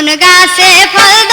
কোন গাছে ফল